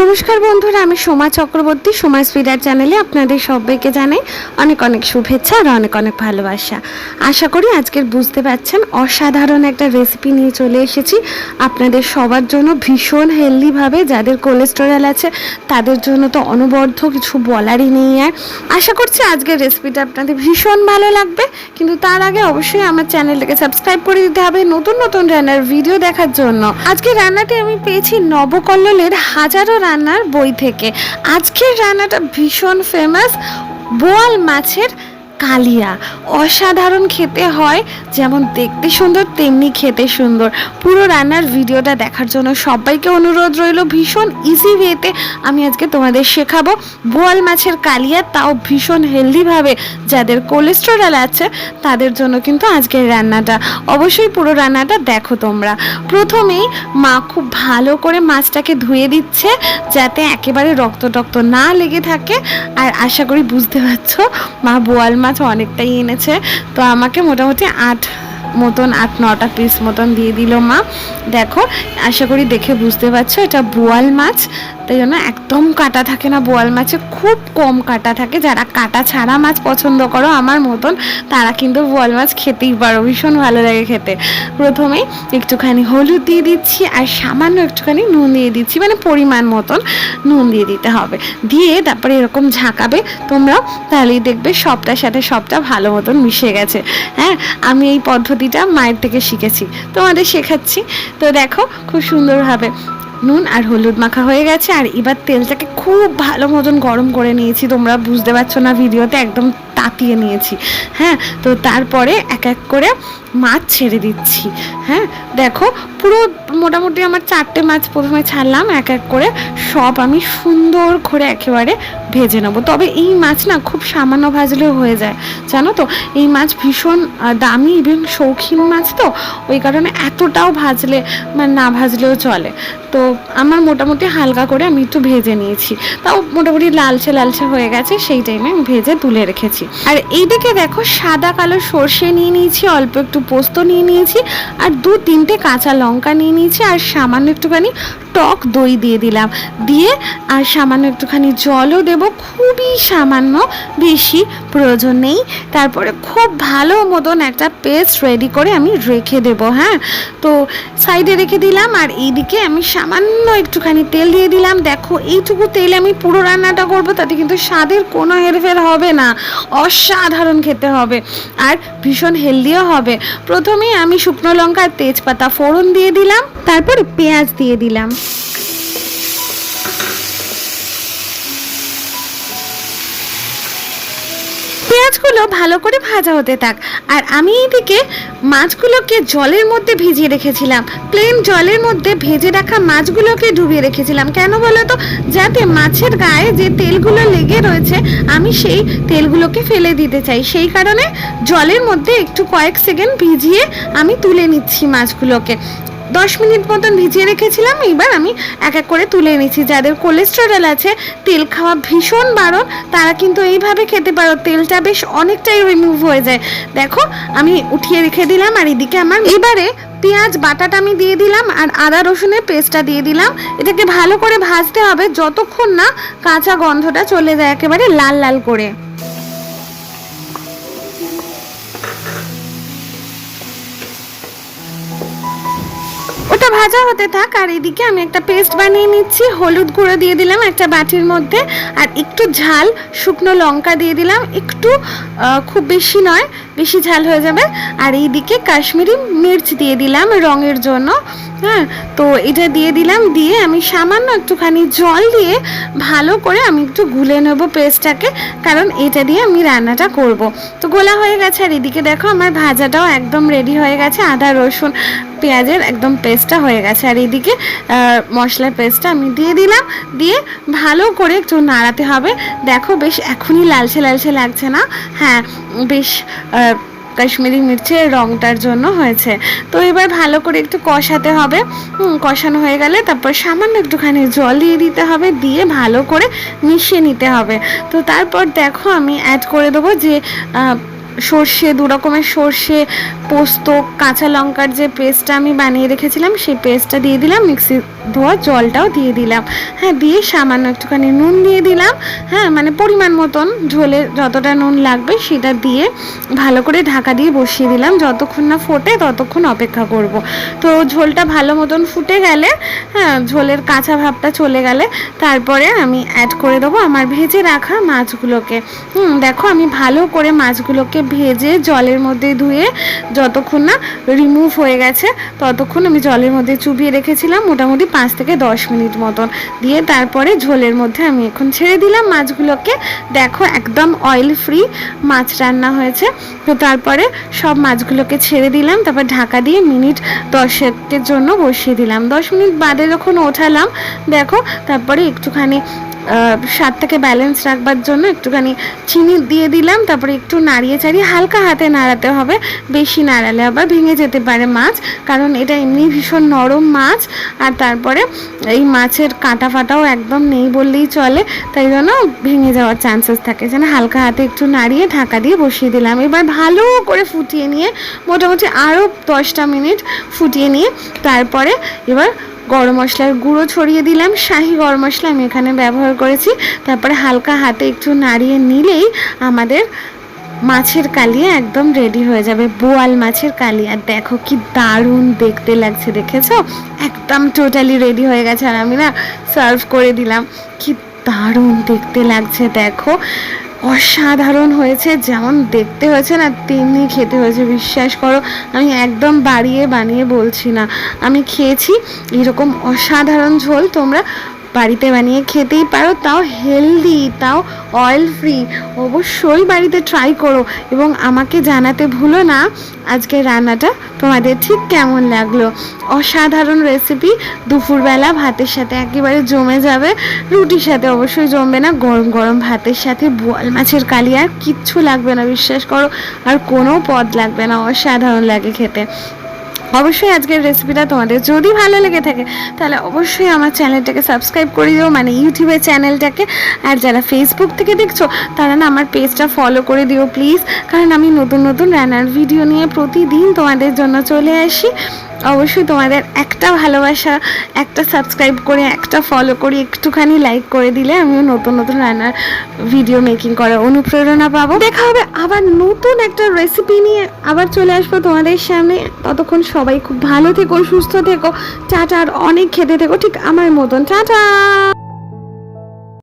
নমস্কার বন্ধুরা, আমি সোমা চক্রবর্তী, সোমা স্পিডার চ্যানেলে আপনাদের সবাইকে জানাই অনেক অনেক শুভেচ্ছা আর অনেক অনেক ভালোবাসা। আশা করি আজকের বুঝতে পারছেন অসাধারণ একটা রেসিপি নিয়ে চলে এসেছি। আপনাদের সবার জন্য ভীষণ হেলদিভাবে যাদের কোলেস্টেরল আছে, তাদের জন্য তো অনবদ্য কিছু বলারই নেই আর। আশা করছি আজকের রেসিপিটা আপনাদের ভীষণ ভালো লাগবে, কিন্তু তার আগে অবশ্যই আমার চ্যানেলটাকে সাবস্ক্রাইব করে দিতে হবে নতুন নতুন রান্নার ভিডিও দেখার জন্য। আজকে রান্নাটি আমি পেয়েছি নবকল্লোলের হাজারো রান্নার বই থেকে। আজকের রান্নাটা ভীষণ ফেমাস বোয়াল মাছের কালিয়া। অসাধারণ খেতে হয়, যেমন দেখতে সুন্দর, তেমনি খেতে সুন্দর। পুরো রান্নার ভিডিওটা দেখার জন্য সবাইকে অনুরোধ রইল, ভীষণ ইজি ওয়েতে আমি আজকে তোমাদের শেখাবো। বোয়াল মাছের কালিয়া, তাও ভীষণ হেলদিভাবে যাদের কোলেস্টেরল আছে, তাদের জন্য কিন্তু আজকের রান্নাটা। অবশ্যই পুরো রান্নাটা দেখো তোমরা। প্রথমেই মা খুব ভালো করে মাছটাকে ধুয়ে দিচ্ছে, যাতে একেবারে রক্ত টক্ত না লেগে থাকে। আর আশা করি বুঝতে পারছ, মা বোয়াল মাছ অনেকটাই এনেছে। তো আমাকে মোটামুটি আট মতন, আট, নটা পিস মতন দিয়ে দিল মা। দেখো, আশা করি দেখে বুঝতে পারছ, এটা বোয়াল মাছ। তাই জন্য একদম কাটা থাকে না বোয়াল মাছে, খুব কম কাটা থাকে। যারা কাটা ছাড়া মাছ পছন্দ করো, আমার মতন, তারা কিন্তু বোয়াল মাছ খেতেই পারো, ভীষণ ভালো লাগে খেতে। প্রথমেই একটুখানি হলুদ দিয়ে দিচ্ছি আর সামান্য একটুখানি নুন দিয়ে দিচ্ছি মানে পরিমাণ মতন নুন দিয়ে দিতে হবে। দিয়ে তারপরে এরকম ঝাঁকাবে তোমরাও তাহলেই দেখবে সবটার সাথে সবটা ভালো মতন মিশে গেছে। হ্যাঁ আমি এই পদ্ধতিটা মায়ের থেকে শিখেছি, তোমাদের শেখাচ্ছি। তো দেখো, খুব সুন্দরভাবে নুন আর হলুদ মাখা হয়ে গেছে, আর এবার তেলটাকে খুব ভালো মতন গরম করে নিয়েছি। তোমরা বুঝতে পারছ না, ভিডিওতে একদম তাতিয়ে নিয়েছি। হ্যাঁ তো তারপরে এক এক করে মাছ ছেড়ে দিচ্ছি। হ্যাঁ দেখো, পুরো মোটামুটি আমার চারটে মাছ প্রথমে ছাড়লাম, এক এক করে সব আমি সুন্দর করে একেবারে ভেজে নেব। তবে এই মাছ না খুব সামান্য ভাজলেও হয়ে যায়, জানো তো? এই মাছ ভীষণ দামি এবং শৌখিন মাছ তো? ওই কারণে এতটাও ভাজলে মানে না ভাজলেও চলে। তো আমার মোটামুটি হালকা করে আমি একটু ভেজে নিয়েছি। তাও মোটামুটি লালচে লালচে হয়ে গেছে, সেই টাইমে আমি ভেজে তুলে রেখেছি। আর এইদিকে দেখো, সাদা কালো সর্ষে নিয়ে নিয়েছি, অল্প একটু পোস্ত নিয়ে নিয়েছি আর দু তিনটে কাঁচা লঙ্কা নিয়ে নিয়েছি আর সামান্য একটুখানি টক দই দিয়ে দিলাম। দিয়ে আর সামান্য একটুখানি জলও দেব, খুবই সামান্য বেশি প্রয়োজন নেই। তারপরে খুব ভালো মতন একটা পেস্ট রেডি করে আমি রেখে দেব হ্যাঁ? তো সাইডে রেখে দিলাম আর এইদিকে আমি সামান্য একটুখানি তেল দিয়ে দিলাম। দেখো, এইটুকু তেলে আমি পুরো রান্নাটা করব, তাতে কিন্তু স্বাদের কোনো হেরফের হবে না। অসাধারণ খেতে হবে। আর ভীষণ হেলদিও হবে। প্রথমেই আমি শুকনো লঙ্কার তেজপাতা ফোড়ন দিয়ে দিলাম তারপর পেঁয়াজ দিয়ে দিলাম। পেঁয়াজগুলো ভালো করে ভাজা হতে থাক। আর আমি এইদিকে মাছগুলোকে জলের মধ্যে ভিজিয়ে রেখেছিলাম। প্লেন জলের মধ্যে ভেজে রাখা মাছগুলোকে ডুবিয়ে রেখেছিলাম। কেন বলো তো? যাতে মাছের গায়ে যে তেলগুলো লেগে রয়েছে, আমি সেই তেলগুলোকে ফেলে দিতে চাই। সেই কারণে জলের মধ্যে একটু কয়েক সেকেন্ড ভিজিয়ে আমি তুলে নিচ্ছি মাছগুলোকে। দশ মিনিট মতন ভিজিয়ে রেখেছিলাম এবার আমি এক এক করে তুলে এনেছি। যাদের কোলেস্টেরল আছে, তেল খাওয়া ভীষণ বারণ, তারা কিন্তু এইভাবে খেতে পারো, তেলটা বেশ অনেকটাই রিমুভ হয়ে যায়। দেখো, আমি উঠিয়ে রেখে দিলাম, আর এদিকে আমার এবারে পেঁয়াজ বাটাটা আমি দিয়ে দিলাম, আর আদা রসুনের পেস্টটা দিয়ে দিলাম। এটাকে ভালো করে ভাজতে হবে, যতক্ষণ না কাঁচা গন্ধটা চলে যায় একেবারে লাল লাল করে। What? ভাজা হতে থাক, আর এদিকে আমি একটা পেস্ট বানিয়ে নিচ্ছি। হলুদ গুঁড়ো দিয়ে দিলাম একটা বাটির মধ্যে, আর একটু ঝাল, শুকনো লঙ্কা দিয়ে দিলাম। একটু খুব বেশি নয়, বেশি ঝাল হয়ে যাবে। আর এইদিকে কাশ্মীরি মির্চ দিয়ে দিলাম রঙের জন্য হ্যাঁ? তো এটা দিয়ে দিলাম, দিয়ে আমি সামান্য একটুখানি জল দিয়ে ভালো করে আমি একটু গুলে নেব পেস্টটাকে, কারণ এটা দিয়ে আমি রান্নাটা করব। তো গোলা হয়ে গেছে, আর এদিকে দেখো আমার ভাজাটাও একদম রেডি হয়ে গেছে, আদা, রসুন, পেঁয়াজের একদম পেস্টটা হয়ে গেছে। আর এদিকে মশলার পেস্টটা আমি দিয়ে দিলাম। দিয়ে ভালো করে একটু নাড়াতে হবে। দেখো বেশ এখনই লালচে লালচে লাগছে না? হ্যাঁ বেশ কাশ্মীরি মির্চের রংটার জন্য হয়েছে। তো এবার ভালো করে একটু কষাতে হবে। কষানো হয়ে গেলে তারপর সামান্য একটুখানি জল দিয়ে দিতে হবে। দিয়ে ভালো করে মিশিয়ে নিতে হবে। তো তারপর দেখো আমি অ্যাড করে দেবো যে সর্ষে, দু রকমের সর্ষে, পোস্ত, কাঁচা লঙ্কার যে পেস্টটা আমি বানিয়ে রেখেছিলাম, সেই পেস্টটা দিয়ে দিলাম, মিক্সি ধোয়া জলটাও দিয়ে দিলাম। হ্যাঁ দিয়ে সামান্য একটুখানি নুন দিয়ে দিলাম। হ্যাঁ মানে পরিমাণ মতন ঝোলে যতটা নুন লাগবে সেটা দিয়ে ভালো করে ঢাকা দিয়ে বসিয়ে দিলাম। যতক্ষণ না ফোটে ততক্ষণ অপেক্ষা করব। তো ঝোলটা ভালো মতন ফুটে গেলে হ্যাঁ ঝোলের কাঁচা ভাবটা চলে গেলে তারপরে আমি অ্যাড করে দেবো আমার ভেজে রাখা মাছগুলোকে। হুম, দেখো আমি ভালো করে মাছগুলোকে ভেজে জলের মধ্যে ধুয়ে যতক্ষণ না রিমুভ হয়ে গেছে, ততক্ষণ আমি জলের মধ্যে চুবিয়ে রেখেছিলাম মোটামুটি পাঁচ থেকে দশ মিনিট মতন। দিয়ে তারপরে ঝোলের মধ্যে আমি এখন ছেড়ে দিলাম মাছগুলোকে। দেখো একদম অয়েল ফ্রি মাছ রান্না হয়েছে। তো তারপরে সব মাছগুলোকে ছেড়ে দিলাম, তারপর ঢাকা দিয়ে মিনিট দশেকের জন্য বসিয়ে দিলাম। দশ মিনিট বাদে যখন ওঠালাম, দেখো তারপরে একটুখানি স্বাদটাকে ব্যালেন্স রাখবার জন্য একটুখানি চিনি দিয়ে দিলাম, তারপরে একটু নাড়িয়ে চাড়িয়ে হালকা হাতে নাড়াতে হবে। বেশি নাড়ালে আবার ভেঙে যেতে পারে মাছ, কারণ এটা এমনি ভীষণ নরম মাছ, আর তারপরে এই মাছের কাঁটা ফাটাও একদম নেই বললেই চলে, তাই জন্য ভেঙে যাওয়ার চান্সেস থাকে। যেন হালকা হাতে একটু নাড়িয়ে ঢাকা দিয়ে বসিয়ে দিলাম। এবার ভালো করে ফুটিয়ে নিয়ে, মোটামুটি আরও দশটা মিনিট ফুটিয়ে নিয়ে, তারপরে এবার গরম মশলার গুঁড়ো ছড়িয়ে দিলাম, শাহি গরম মশলা আমি এখানে ব্যবহার করেছি। তারপরে হালকা হাতে একটু নাড়িয়ে নিলেই আমাদের মাছের কালিয়া একদম রেডি হয়ে যাবে, বোয়াল মাছের কালিয়া। দেখো কি দারুণ দেখতে লাগছে, দেখেছ? একদম টোটালি রেডি হয়ে গেছে আর আমি না সার্ভ করে দিলাম। কি দারুণ দেখতে লাগছে, দেখো। অসাধারণ হয়েছে, যেমন দেখতে হয়েছে না, তেমনি খেতে হয়েছে। বিশ্বাস করো, আমি একদম বাড়িয়ে বানিয়ে বলছি না। আমি খেয়েছি এরকম অসাধারণ ঝোল, তোমরা বাড়িতে বানিয়ে খেতেই পারো, তাও হেলদি তাও অয়েল ফ্রি অবশ্যই বাড়িতে ট্রাই করো এবং আমাকে জানাতে ভুলো না আজকে রান্নাটা তোমাদের ঠিক কেমন লাগল? অসাধারণ রেসিপি দুপুরবেলা ভাতের সাথে একেবারে জমে যাবে, রুটির সাথে অবশ্যই জমবে না, গরম গরম ভাতের সাথে বোয়াল মাছের কালিয়া কিচ্ছু লাগবে না, বিশ্বাস করো, আর কোনো পদ লাগবে না, অসাধারণ লাগে খেতে। অবশ্যই আজকের রেসিপিটা তোমাদের যদি ভালো লেগে থাকে, তাহলে অবশ্যই আমার চ্যানেলটাকে সাবস্ক্রাইব করে দিও মানে ইউটিউবের চ্যানেলটাকে আর যারা ফেসবুক থেকে দেখছ, তারা না আমার পেজটা ফলো করে দিও প্লিজ কারণ আমি নতুন নতুন রান্নার ভিডিও নিয়ে প্রতিদিন তোমাদের জন্য চলে আসি। অবশ্যই তোমাদের একটা ভালোবাসা, একটা সাবস্ক্রাইব করে, একটা ফলো করে, একটুখানি লাইক করে দিলে আমিও নতুন নতুন রান্নার ভিডিও মেকিং করার অনুপ্রেরণা পাবো। দেখা হবে আবার নতুন একটা রেসিপি নিয়ে আবার চলে আসব তোমাদের সামনে। ততক্ষণ সবাই খুব ভালো থেকো, সুস্থ থেকো চাটার অনেক খেতে থেকো, ঠিক আমার মতন। টাটা!